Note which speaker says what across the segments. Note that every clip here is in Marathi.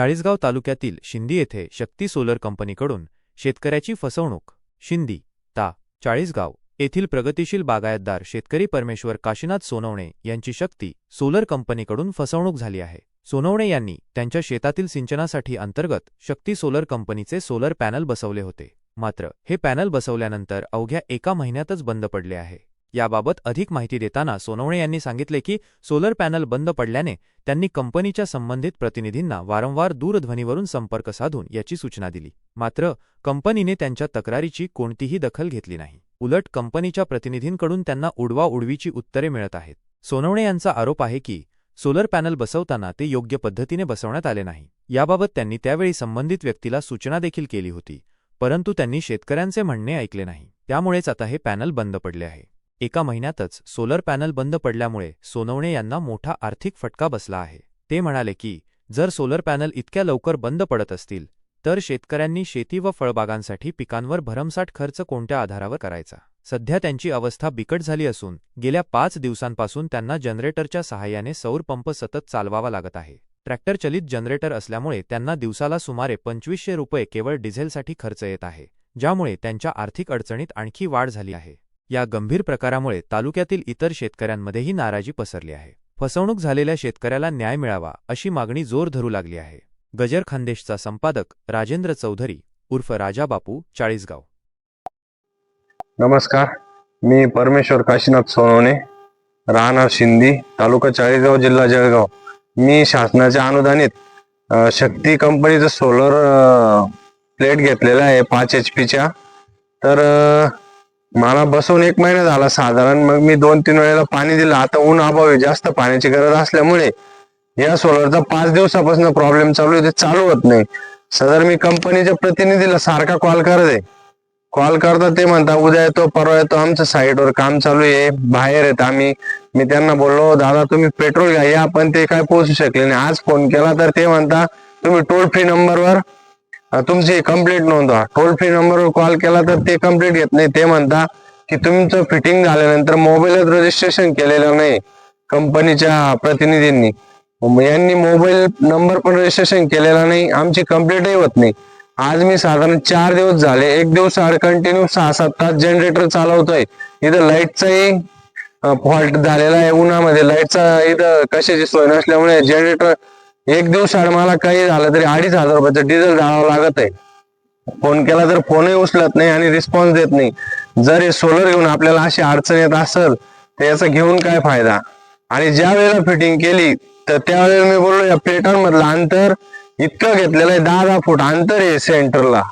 Speaker 1: चाळीसगाव तालुक्यातील शिंदी येथे शक्ती सोलर कंपनीकडून शेतकऱ्याची फसवणूक. शिंदी ता चाळीसगाव येथील प्रगतिशील बागायतदार शेतकरी परमेश्वर काशीनाथ सोनवणे यांची शक्ती सोलर कंपनीकडून फसवणूक झाली आहे. सोनवणे यांनी त्यांच्या शेतातील सिंचनासाठी अंतर्गत शक्ती सोलर कंपनीचे सोलर पॅनल बसवले होते. मात्र हे पॅनल बसवल्यानंतर अवघ्या एका महिन्यातच बंद पडले आहे. याबाबत अधिक माहिती देताना सोनवणे यांनी सांगितले की सोलर पॅनल बंद पडल्याने त्यांनी कंपनीच्या संबंधित प्रतिनिधींना वारंवार दूरध्वनीवरून संपर्क साधून याची सूचना दिली. मात्र कंपनीने त्यांच्या तक्रारीची कोणतीही दखल घेतली नाही. उलट कंपनीच्या प्रतिनिधींकडून त्यांना उडवाउडवीची उत्तरे मिळत आहेत. सोनवणे यांचा आरोप आहे की सोलर पॅनल बसवताना ते योग्य पद्धतीने बसवण्यात आले नाही. याबाबत त्यांनी त्यावेळी संबंधित व्यक्तीला सूचना देखील केली होती परंतु त्यांनी शेतकऱ्यांचे म्हणणे ऐकले नाही. त्यामुळेच आता हे पॅनल बंद पडले आहे. एका महिन्यातच सोलर पॅनल बंद पडल्यामुळे सोनवणे यांना मोठा आर्थिक फटका बसला आहे. ते म्हणाले की जर सोलर पॅनल इतक्या लवकर बंद पडत असतील तर शेतकऱ्यांनी शेती व फळबागांसाठी पिकांवर भरमसाठ खर्च कोणत्या आधारावर करायचा? सध्या त्यांची अवस्था बिकट झाली असून गेल्या पाच दिवसांपासून त्यांना जनरेटरच्या सहाय्याने सौर पंप सतत चालवावा लागत आहे. ट्रॅक्टर चलित जनरेटर असल्यामुळे त्यांना दिवसाला सुमारे पंचवीसशे रुपये केवळ डिझेलसाठी खर्च येत आहे ज्यामुळे त्यांच्या आर्थिक अडचणीत आणखी वाढ झाली आहे. या गंभीर प्रकारामुळे तालुक्यातील इतर शेतकऱ्यांमध्येही नाराजी पसरली आहे. फसवणूक झालेल्या शेतकऱ्याला न्याय मिळावा अशी मागणी जोर धरू लागली आहे. गजर खानदेशचा संपादक राजेंद्र चौधरी उर्फ राजा बापू चाळीसगाव.
Speaker 2: नमस्कार मी परमेश्वर काशीनाथ सोनवणे राहणार शिंदी तालुका चाळीसगाव जिल्हा जळगाव. मी शासनाच्या अनुदानित शक्ती कंपनीचं सोलर प्लेट घेतलेलं आहे पाच एच पीच्या तर मला बसवून एक महिना झाला साधारण. मग मी दोन तीन वेळेला पाणी दिलं. आता ऊन अभावी जास्त पाण्याची गरज असल्यामुळे या सोलरचा पाच दिवसापासून प्रॉब्लेम चालू आहे. ते चालू होत नाही. सदर मी कंपनीच्या प्रतिनिधीला सारखा कॉल करत. आहे कॉल करता ते म्हणता उद्या येतो परवा येतो. आमच्या साईडवर काम चालू आहे. बाहेर येत आम्ही. मी त्यांना बोललो हो, दादा तुम्ही पेट्रोल घ्या. या पण ते काय पोहोचू शकले नाही. आज फोन केला तर ते म्हणता तुम्ही टोल फ्री नंबरवर तुमची कंप्लेंट नोंदवा. टोल फ्री नंबरवर कॉल केला तर ते कंप्लेंट घेत नाही. ते म्हणता की तुमचं फिटिंग झाल्यानंतर मोबाईलच रजिस्ट्रेशन केलेलं नाही कंपनीच्या प्रतिनिधींनी. यांनी मोबाईल नंबर पण रजिस्ट्रेशन केलेला नाही. आमची कंप्लेंटही होत नाही. आज मी साधारण चार दिवस झाले. एक दिवस कंटिन्यू सहा सात तास जनरेटर चालवतोय. इथं लाईटचाही फॉल्ट झालेला आहे. उन्हामध्ये लाईटचा इथं कशाची सोय नसल्यामुळे जनरेटर एक दिवस मला काही झालं तरी अडीच हजार रुपयाचं डिझेल जाळावं लागत आहे. फोन केला तर फोनही उचलत नाही आणि रिस्पॉन्स देत नाही. जर हे सोलर घेऊन आपल्याला अशी अडचण येत असेल तर याचा घेऊन काय फायदा? आणि ज्या वेळेला फिटिंग केली तर त्यावेळेला मी बोललो या प्लेटांमधलं अंतर इतकं घेतलेलं आहे दहा दहा फूट अंतर आहे सेंटरला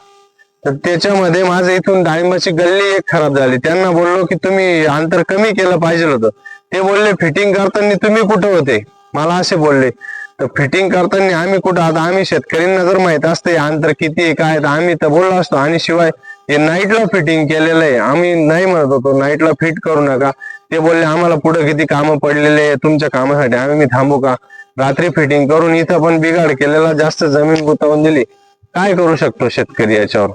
Speaker 2: तर त्याच्यामध्ये माझं इथून डाळिंबाची गल्ली एक खराब झाली. त्यांना बोललो की तुम्ही अंतर कमी केलं पाहिजे होतं. ते बोलले फिटिंग करताना तुम्ही कुठं होते? मला असे बोलले तर फिटिंग करताना आम्ही कुठं? आता आम्ही शेतकऱ्यांना जर माहीत असते अंतर किती आहे काय आम्ही तर बोललो असतो. आणि शिवाय हे नाईटला फिटिंग केलेलं आहे. आम्ही नाही म्हणत होतो नाईटला फिट करू नका. ते बोलले आम्हाला पुढे किती कामं पडलेले आहे तुमच्या कामासाठी आम्ही मी थांबू का? रात्री फिटिंग करून इथं पण बिघाड केलेला जास्त जमीन गुंतवून दिली. काय करू शकतो शेतकरी याच्यावर?